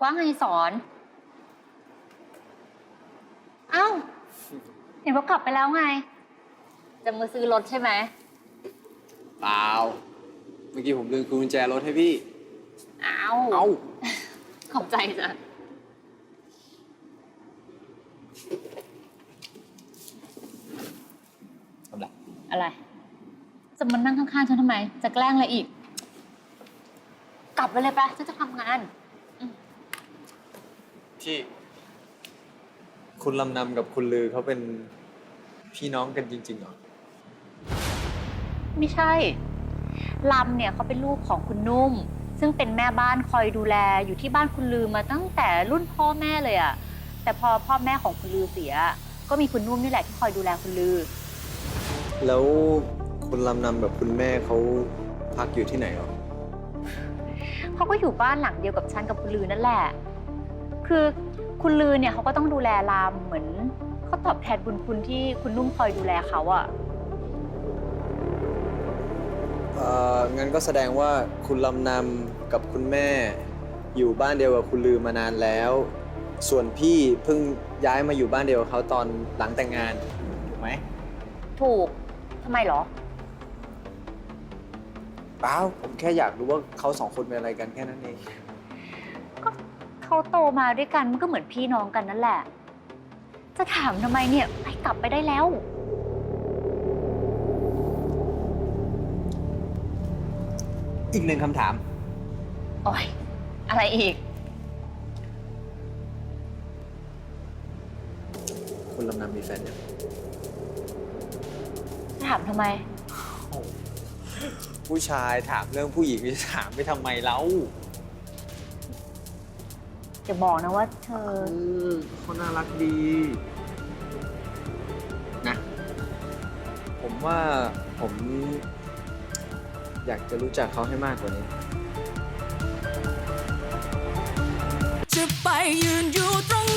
ว่าไงสอน เอ้า เห็นว่ากลับไปแล้วไง จะมาซื้อรถใช่ไหม เปล่า เมื่อกี้ผมลืมกุญแจรถให้พี่ เอ้า เอ้า ขอบใจจ้ะ ทำไรอะไร จะมานั่งข้างๆฉันทำไม จะแกล้งอะไรอีก กลับไปเลยปะฉันจะทำงาน พี่ คุณลำนำกับคุณลือเขาเป็นพี่น้องกันจริงๆเหรอ ไม่ใช่ ลำเนี่ยเขาเป็นลูกของคุณนุ่ม ซึ่งเป็นแม่บ้านคอยดูแลอยู่ที่บ้านคุณลือมาตั้งแต่รุ่นพ่อแม่เลยอะแต่พอพ่อแม่ของคุณลือเสีย ก็มีคุณนุ่มนี่แหละที่คอยดูแลคุณลือ แล้วคุณลำนำกับคุณแม่เขาพักอยู่ที่ไหนเหรอ เขาก็อยู่บ้านหลังเดียวกับฉันกับคุณลือนั่นแหละ คือคุณลือเนี่ยเขาก็ต้องดูแลลามเหมือนเขาตอบแทนบุญคุณที่คุณนุ่มคอยดูแลเขาอะเอ่องั้นก็แสดงว่าคุณลำนำกับคุณแม่ อยู่บ้านเดียวกับคุณลือมานานแล้ว ส่วนพี่เพิ่งย้ายมาอยู่บ้านเดียวกับเขาตอนหลังแต่งงานถูกไหมถูกทำไมเหรอ เปล่าผมแค่อยากรู้ว่าเขาสองคนเป็นอะไรกันแค่นั้นเองก็ เขาโตมาด้วยกันมันก็เหมือนพี่น้องกันนั่นแหละ จะถามทำไมเนี่ยไปกลับไปได้แล้ว อีกหนึ่งคำถาม โอ้ยอะไรอีก คุณลำนำมีแฟนยังจะถามทำไม ผู้ชายถามเรื่องผู้หญิงจะถามไปทำไมเล่า จะบอกนะว่าเธอเออเขาน่ารักดี นะ ผมว่าผมอยากจะรู้จักเขาให้มากกว่านี้ จะไปยืนอยู่ตรง